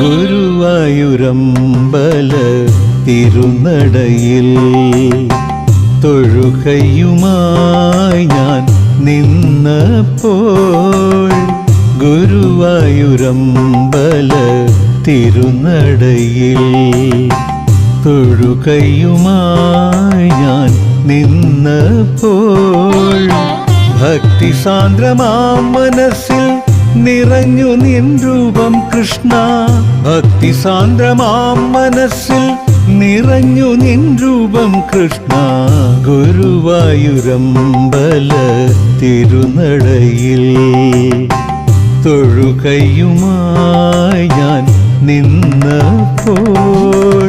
ഗുരുവായൂരമ്പല തിരുനടയിൽ തൊഴുകയുമായി ഞാൻ നിന്നപ്പോൾ ഗുരുവായൂരമ്പല തിരുനടയിൽ തൊഴുകയുമായി ഞാൻ നിന്നപ്പോൾ ഭക്തി സാന്ദ്രമാ മനസ്സിൽ നിറഞ്ഞു നിൻ രൂപം കൃഷ്ണ. ഭക്തിസാന്ദ്രമാം മനസ്സിൽ നിറഞ്ഞു നിൻ രൂപം കൃഷ്ണ. ഗുരുവായൂരമ്പല തിരുനടയിൽ തൊഴുകയുമായി ഞാൻ നിന്നപ്പോൾ